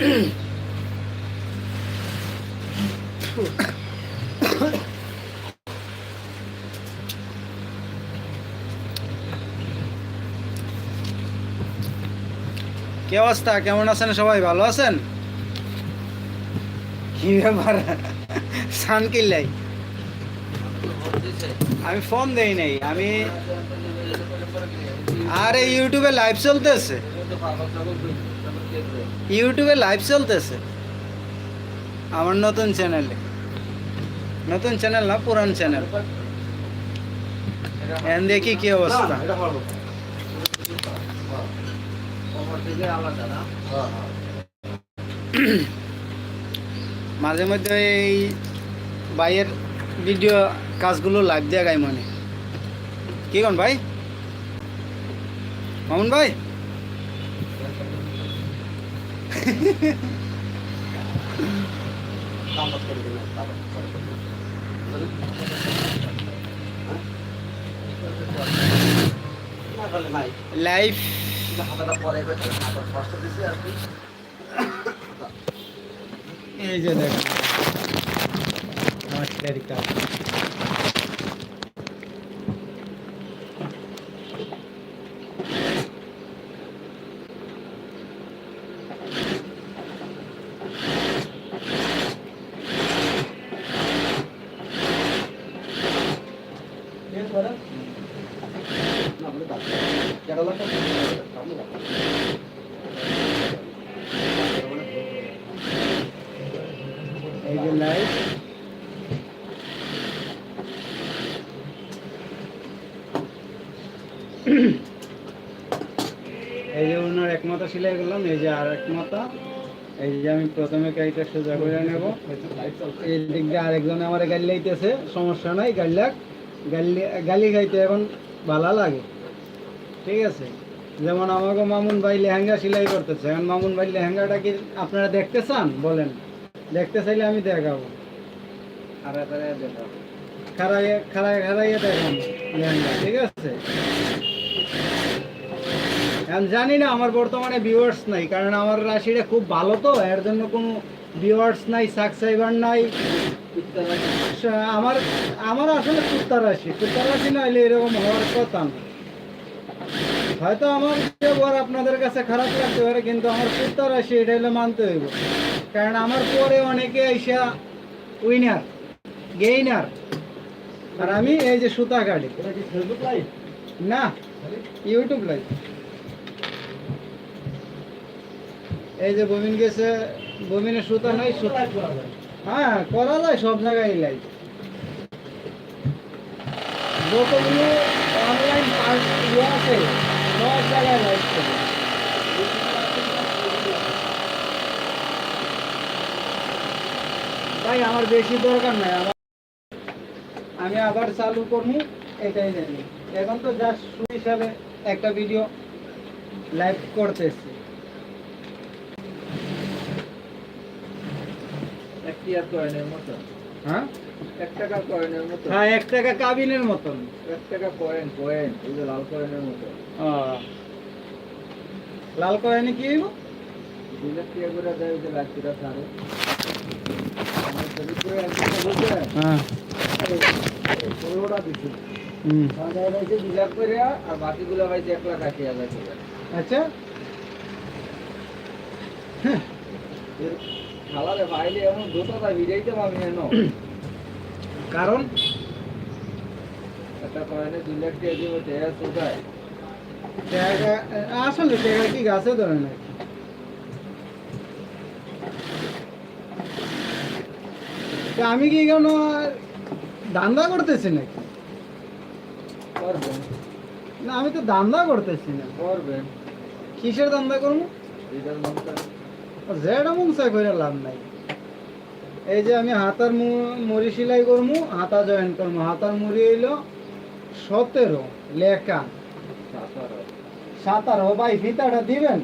কি অবস্থা? কেমন আছেন সবাই? ভালো আছেন? কি ব্যাপার? সান কিল্লাই। আমি ফোন দেই নাই। আমি আরে ইউটিউবে লাইভ চলতেছে। ইউটিউবে লাইভ চলতেছে। আমার নতুন চ্যানেলে নতুন চ্যানেল না পুরান চ্যানেল এখন দেখি কি অবস্থা। মাঝে মধ্যে এই বাইয়ের ভিডিও কাজগুলো লাইভ দেওয়া গাই মানে। কি কোন ভাই? মামুন ভাই? লাইভ এই যে দেখেন নমস্কার কাজ এই যে লাইভ এই যে ওনার এক মাথা সেলাই করলাম এই যে আর এক মাথা এই যে আমি প্রথমে কাইটা সোজা করে নেব। এই দিক দিয়ে আরেকজনে আমার গালি লাইতেছে সমস্যা নাই গালি লাগ। গালি গালি খাইতে এখন ভালো লাগে। ঠিক আছে? যেমন আমাকে মামুন ভাই লেহেঙ্গা সেলাই করতেছে। এখন মামুন ভাই লেহেঙ্গাটা কি আপনারা দেখতে চান? বলেন। দেখতে চাইলে আমি দেখাবো। খারাইয়ে খারাই খারাইয়ে দেখান লেহেঙ্গা। ঠিক আছে? এখন জানি না আমার বর্তমানে ভিউয়ার্স নাই কারণ আমার রাশিটা খুব ভালো তো এর জন্য কোনো ভিউয়ার্স নাই সাবস্ক্রাইবার নাই। আমার আমার আসলে কুত্তা রাশি কুত্তা রাশি না হলে এরকম হওয়ার কথা না। হয়তো আমার ব্যবহার আপনাদের কাছে খারাপ লাগতে পারে কিন্তু আমার কুত্তা রাশি এটা হলে মানতে হইব। কারণ আমার পরে অনেকে আইসা উইনার গেইনার আর আমি এই যে সুতা কাটি। না ইউটিউব লাইভ এই যে বমিন গেছে, বমিনের সুতা নাই, সুতা হ্যাঁ করা যায়, সব জায়গায় লাইভ যতগুলো অনলাইন ইয়ে আছে, সব জায়গায় লাইভ ভাই আমার বেশি দরকার নাই, আমার আমি আবার চালু করব, এটাই জানি। এখন তো জাস্ট হিসাবে একটা ভিডিও লাইভ করতেছি। হ্যাঁ? এক টাকা কয়েনের মতো হ্যাঁ এক টাকা কাবিনের মতন। এক টাকা কয়েন কয়েন এই যে লাল কয়েনের মতো লাল কয়েনে কি হইব? দুই লাখ টাকা করে দেয় ওই যে আমার ফরিদপুরে একজনকে বুঝলেন হ্যাঁ। পনেরোটা দিচ্ছি লাখ আর বাকিগুলো পাইছে এক লাখ আশি হাজার আচ্ছা। খালারে কারণ? আসলে টাকা কি গাছে ধরে না আমি কি কেন দান্দা করতেছি নাকি? না আমি তো দান্দা করতেছি না। করবেন। কিসের দান্দা করব? যেটা মন করে লাভ নাই। এই যে আমি হাতার মুড়ি সেলাই করব হাতা জয়েন করব হাতার মুড়ি হইল সতেরো, লেখা। সাতারো, ভাই, ফিতাটা দিবেন?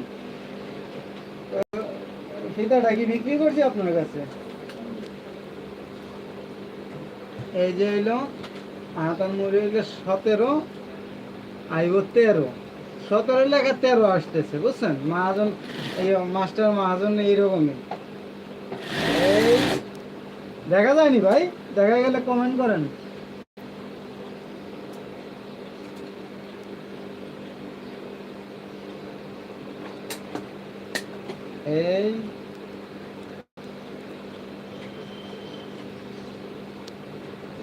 ফিতাটা কি বিক্রি করছি আপনার কাছে? এই যে হইল, হাতার মুড়ি হইল সতেরো, আইব তেরো। সতেরো লেখা তেরো আসতেছে বুঝছেন? মহাজন এই মাস্টার মহাজন এইরকমই। দেখা যায়নি ভাই? দেখা গেলে কমেন্ট করেন। এই।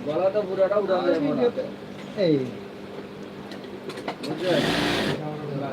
গলাটা পুরাটা হয়। এই। বুঝছেন?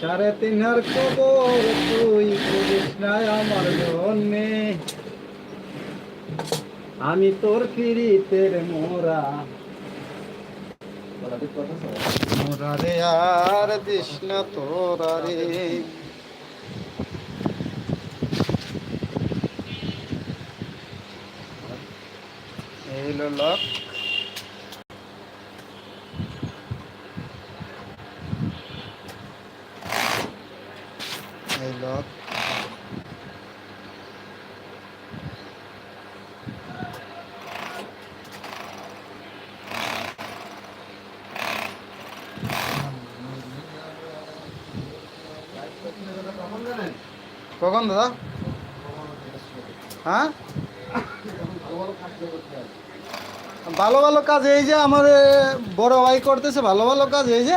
সাড়ে তিন হার খবর তুই করিস আমার জন্যে আমি তোর ফিরিতের মোরা। মোরা আর দিস না এই লক কখন দাদা? হ্যাঁ? ভালো ভালো কাজ এই যে আমার বড় ভাই করতেছে ভালো ভালো কাজ এই যে।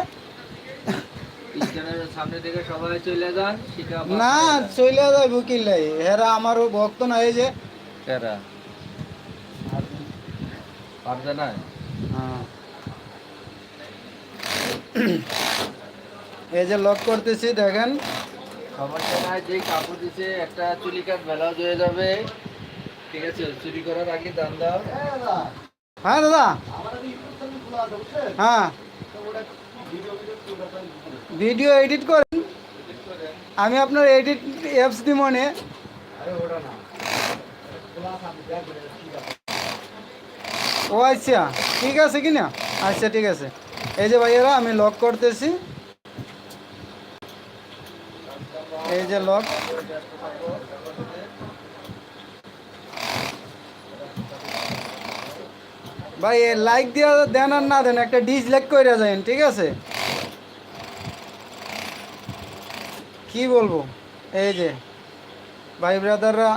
না চলে যায় বুকিল নাই। হেরা আমার ভক্ত না এই যে। কেরা পারবে না? হ্যাঁ। এই যে লক করতেছি দেখেন। সমস্যা যে কাপড় দিছে একটা চুলি কাট হয়ে যাবে। ঠিক আছে চুরি করার আগে দাম দাও। হ্যাঁ দাদা। হ্যাঁ। ভিডিও এডিট করেন। আমি আপনার এডিট অ্যাপস দি মনে ও আচ্ছা ঠিক আছে কি না আচ্ছা ঠিক আছে। এই যে ভাইয়েরা আমি লক করতেছি। এই যে লক। ভাই লাইক দিয়া দেন আর না দেন, একটা ডিসলাইক করে যাবেন ঠিক আছে? কি বলব? এই যে, ভাই ব্রাদাররা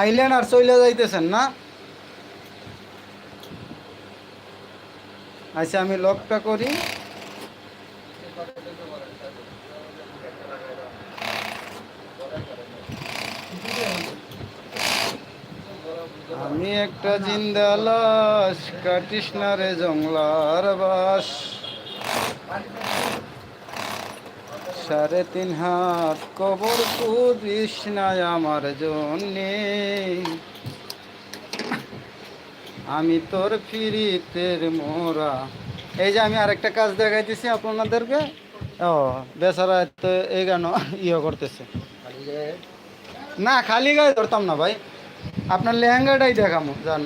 আইলেন আর চলে যাইতেছেন না? আচ্ছা আমি লকটা করি আমি একটা জিন্দা লাশ কাটিস না রে জংলার বাস। সাড়ে তিন হাত কবর কুদিস না আমার জন্যে। আমি তোর ফিরিতের মোরা। এই যে আমি আরেকটা কাজ দেখাইতেছি আপনাদেরকে। ও, বেচারা তো এই গান ইয়ে করতেছে। না, খালি গায়ে ধরতাম না ভাই। আপনার লেহেঙ্গাটাই দেখামো, জান।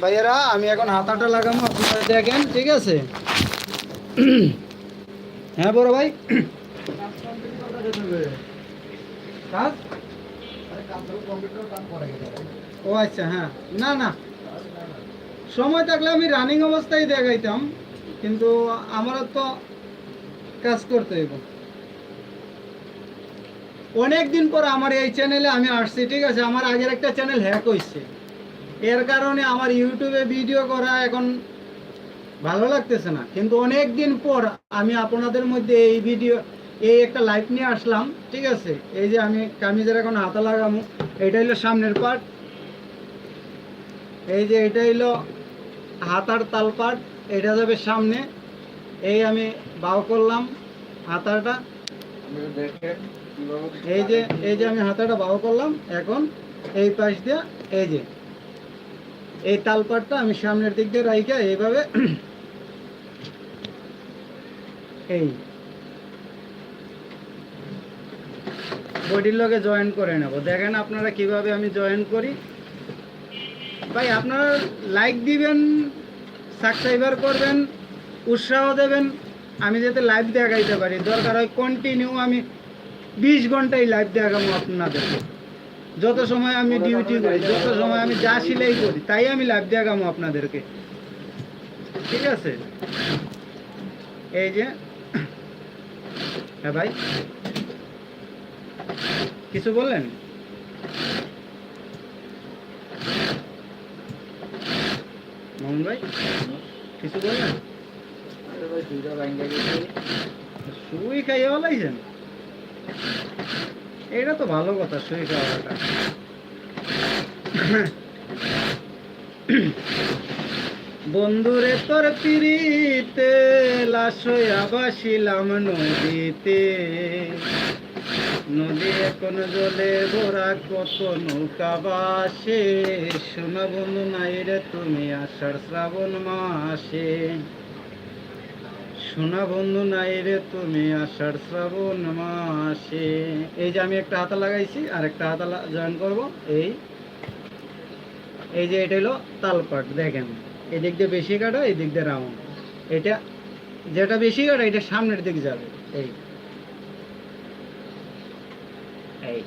ভাইয়েরা, আমি এখন হাতাটা লাগামো, আপনারা দেখেন, ঠিক আছে? হ্যাঁ বড় ভাই? ও আচ্ছা হ্যাঁ। না না। সময় থাকলে আমি রানিং অবস্থায় দেখাইতাম, কিন্তু আমার তো কাজ করতে হইব। অনেক দিন পর আমার এই চ্যানেলে আমি আসছি, ঠিক আছে? আমার আগের একটা চ্যানেল হ্যাক হয়েছে এর কারণে আমার ইউটিউবে ভিডিও করা এখন ভালো লাগতেছে না। কিন্তু অনেক দিন পর আমি আপনাদের মধ্যে এই ভিডিও এই একটা লাইভ নিয়ে আসলাম, ঠিক আছে? এই যে আমি কামিজের এখন হাতা লাগামো এটা হলো সামনের পার্ট এই যে এটা হলো হাতার তাল পার্ট এটা যাবে সামনে। এই আমি বাও করলাম হাতাটা। এই যে এই যে আমি হাতাটা বাও করলাম, এখন এই পাশ দিয়ে এই যে, এই তালপাটটা আমি সামনের দিক দিয়ে রাইখা, এইভাবে এই বডির লগে জয়েন করে নেব। দেখেন আপনারা কীভাবে আমি জয়েন করি। ভাই, আপনারা লাইক দিবেন সাবস্ক্রাইবার করবেন, উৎসাহ দেবেন, আমি যাতে লাইভ দেখাইতে পারি। দরকার হয় কন্টিনিউ আমি বিশ ঘন্টাই লাইভ দেখাবো আপনাদেরকে যত সময় আমি ডিউটি করি যত সময় আমি যা সিলাই করি তাই আমি লাইভ দেখাবো আপনাদেরকে। ঠিক আছে? এই যে হ্যাঁ ভাই কিছু বললেন? মোহন ভাই কিছু বললেন? সুই খাইয়ে লাইছেন এটা তো ভালো কথা, সুই খাওয়াটা বন্ধুরে তোর পিড়িতে, লাশ হইয়া বাসিলাম নদীতে। নদী এখন জলে ভরা, কত নৌকা বাসে। সোনা বন্ধু নাই রে তুমি আষাঢ় শ্রাবণ মাসে। সোনা বন্ধু নাই রে তুমি আষাঢ় শ্রাবণ মাসে। এই যে আমি একটা হাতা লাগাইছি আর একটা হাতা জয়েন করব। এই। এই যে এটা হলো তালপাট, দেখেন। এই দিক দিয়ে বেশি কাটা এই দিক দিয়ে রাউন্ড। এটা যেটা বেশি কাটা, এটা সামনের দিক যাবে। এই। এই।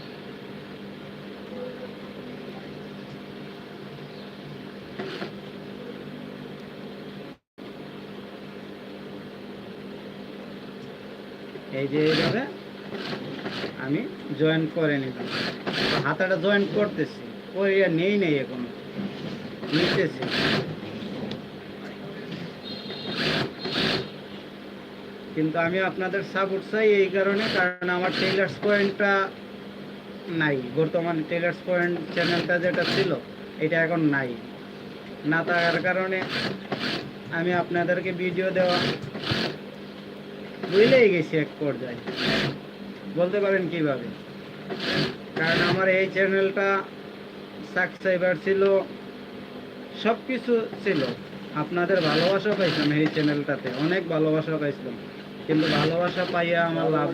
এই যে এইভাবে আমি জয়েন করে নিলাম। হাতাটা জয়েন করতেছি। করিয়া নেই নেই এখনও। নিতেছি। কিন্তু আমি আপনাদের সাপোর্ট চাই এই কারণে, কারণ আমার টেইলার্স পয়েন্টটা নাই। বর্তমান টেইলার্স পয়েন্ট চ্যানেলটা যেটা ছিল, এটা এখন নাই। না থাকার কারণে আমি আপনাদেরকে ভিডিও দেওয়া বুঝলেই গেছি এক পর্যায়ে। বলতে পারেন কীভাবে? কারণ আমার এই চ্যানেলটা সাবস্ক্রাইবার ছিল সব কিছু ছিল। আপনাদের ভালোবাসা পাইছিলাম এই চ্যানেলটাতে, অনেক ভালোবাসা পাইছিলাম। কিন্তু ভালোবাসা পাইয়া আমার লাভ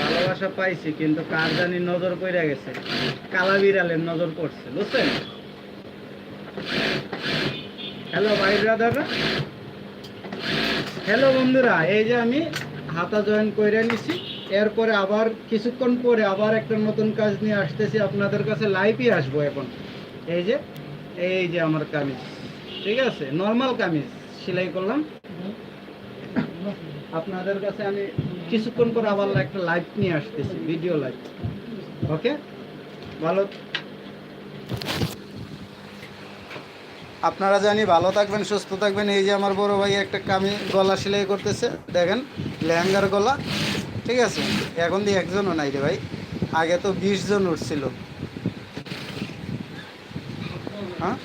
ভালোবাসা পাইছি, কিন্তু কার জানি নজর পড়ে গেছে। কালা বিড়ালের নজর পড়ছে, বুঝছেন? হ্যালো ভাই ব্রাদাররা হ্যালো বন্ধুরা, এই যে আমি হাতা জয়েন করে নিছি। এরপরে আবার কিছুক্ষণ পরে আবার একটা নতুন কাজ নিয়ে আসতেছি। আপনাদের কাছে লাইভই আসব এখন। এই যে এই যে আমার কামিজ। ঠিক আছে? নর্মাল কামিজ সেলাই করলাম। আপনাদের কাছে আমি কিছুক্ষণ পরে আবার একটা লাইভ নিয়ে আসতেছি ভিডিও লাইভ ওকে ভালো আপনারা জানি, ভালো থাকবেন, সুস্থ থাকবেন। এই যে আমার বড় ভাই একটা কামি গলা সেলাই করতেছে, দেখেন, লেহেঙ্গার গলা, ঠিক আছে? এখন দিয়ে একজনও নাই রে ভাই। আগে তো বিশ জন উঠছিল। হ্যাঁ?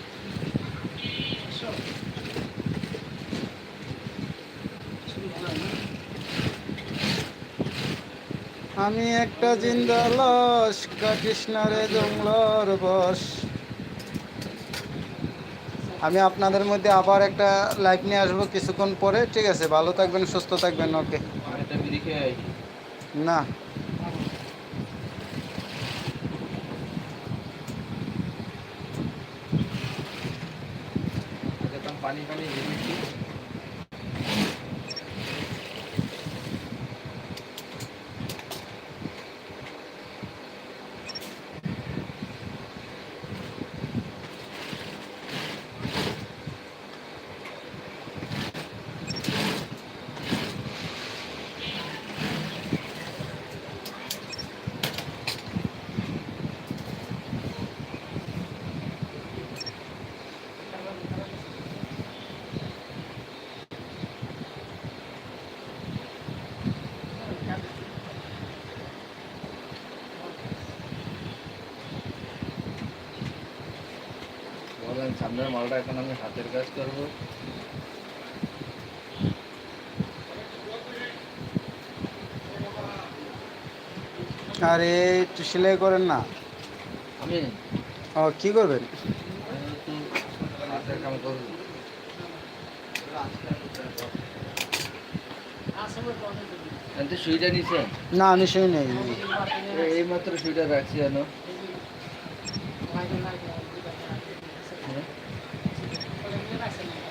আমি একটা জিন্দা লাশ কৃষ্ণারে জঙ্গলর বস। আমি আপনাদের মধ্যে আবার একটা লাইভ নিয়ে আসব কিছুক্ষণ পরে। ঠিক আছে, ভালো থাকবেন, সুস্থ থাকবেন, ওকে। না। পানি পানি সামনের মালটা এখন আমি হাতের কাজ করব। আরে একটু সেলাই করেন না। আমি? ও কি করবেন? আমি সুইটা না নিশ্চয়ই নেই। এই মাত্র সুইটা রাখছি জানো দুটো কি আর আয় লাইলাম হলো